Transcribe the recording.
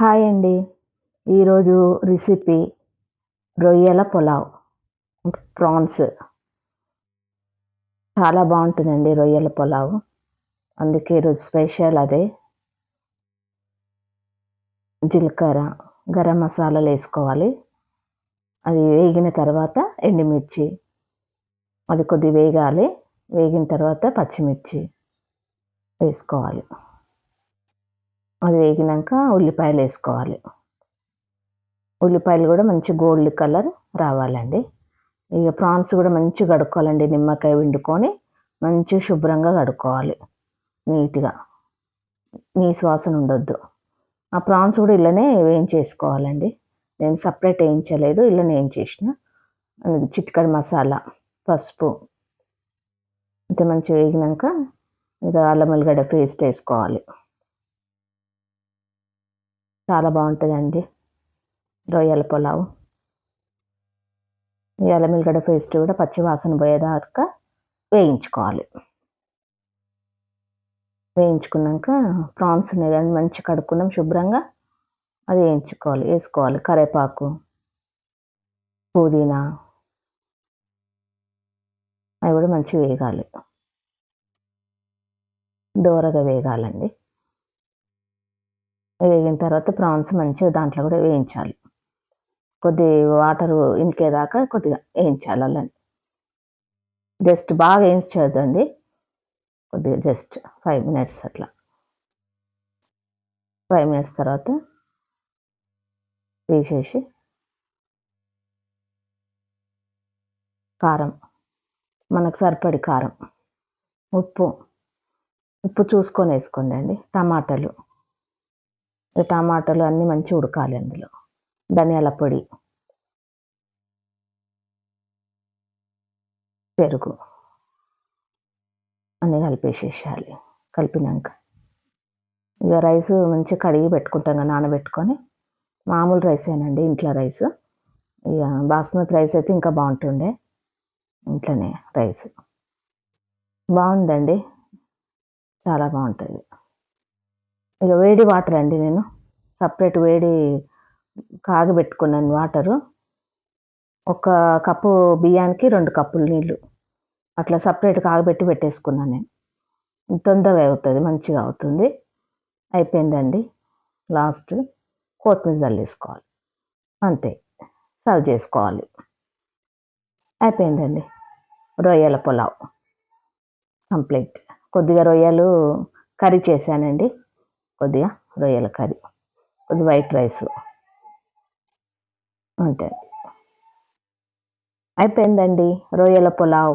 Hi అండి. ఈరోజు recipe రొయ్యల పులావ్. ప్రాన్స్. చాలా బాగుంటుందండి రొయ్యల పులావ్. అందుకే ఈరోజు స్పెషల్ అదే. జీలకర్ర గరం మసాలాలు వేసుకోవాలి. అది వేగిన తర్వాత ఎండుమిర్చి. అది కొద్ది వేగాలి. వేగిన తర్వాత పచ్చిమిర్చి వేసుకోవాలి. అది వేగినాక ఉల్లిపాయలు వేసుకోవాలి. ఉల్లిపాయలు కూడా మంచి గోల్డ్ కలర్ రావాలండి. ఇక ప్రాన్స్ కూడా మంచిగా కడుక్కోవాలండి. నిమ్మకాయ వండుకొని మంచి శుభ్రంగా కడుక్కోవాలి. నీట్గా. నీ శ్వాసన ఉండొద్దు. ఆ ప్రాన్స్ కూడా ఇళ్ళనే వేయించేసుకోవాలండి. నేను సపరేట్ వేయించలేదు ఇళ్ళనే వేయించేసిన. చిటికడి మసాలా పసుపు. ఇంత మంచిగా వేగినాక ఇక అల్లం ఉల్లిగడ్డ పేస్ట్ వేసుకోవాలి. చాలా బాగుంటుందండి. రొయ్యల పులావు. ఎలమిల్గడ పేస్ట్ కూడా పచ్చి వాసన పోయేదాకా వేయించుకోవాలి. వేయించుకున్నాక ప్రాన్స్ కానీ మంచి కడుక్కున్నాం శుభ్రంగా. అది వేయించుకోవాలి వేసుకోవాలి. కరేపాకు పుదీనా. అవి కూడా మంచిగా వేగాలి. దూరగా వేగాలండి. వేగిన తర్వాత ప్రాన్స్ మంచిగా దాంట్లో కూడా వేయించాలి. కొద్ది వాటర్ ఇంకేదాకా కొద్దిగా వేయించాలి అలాంటి జస్ట్ బాగా వేయించదండి కొద్దిగా జస్ట్ ఫైవ్ మినిట్స్ అట్లా. ఫైవ్ మినిట్స్ తర్వాత తీసేసి కారం. మనకు సరిపడి కారం. ఉప్పు. ఉప్పు చూసుకొని వేసుకోండి అండి. టమాటాలు. టమాటాలు అన్నీ మంచిగా ఉడకాలి అందులో. ధనియాల పొడి. పెరుగు. అన్నీ కలిపేసేసేయాలి. కలిపినాక. ఇక రైస్ మంచిగా కడిగి పెట్టుకుంటాం కదా నానబెట్టుకొని. మామూలు రైస్ ఏనండి ఇంట్లో రైస్. ఇక బాస్మతి రైస్ అయితే ఇంకా బాగుంటుండే. ఇంట్లోనే రైస్. బాగుందండి. చాలా బాగుంటుంది. ఇక వేడి వాటర్ అండి నేను. సపరేట్ వేడి కాగబెట్టుకున్నాను వాటరు. ఒక కప్పు బియ్యానికి రెండు కప్పులు నీళ్ళు. అట్లా సపరేట్ కాగబెట్టి పెట్టేసుకున్నాను నేను. తొందరగా అవుతుంది మంచిగా అవుతుంది. అయిపోయిందండి. లాస్ట్ కొత్తిమీర చల్లేసుకోవాలి. అంతే సర్వ్ చేసుకోవాలి. అయిపోయిందండి. రొయ్యల పులావ్ కంప్లీట్. కొద్దిగా రొయ్యలు కర్రీ చేశానండి. కొద్దిగా రొయ్యల కర్రీ కొద్ది వైట్ రైస్. ఉంటుంది అయిపోయిందండి రొయ్యల పులావ్.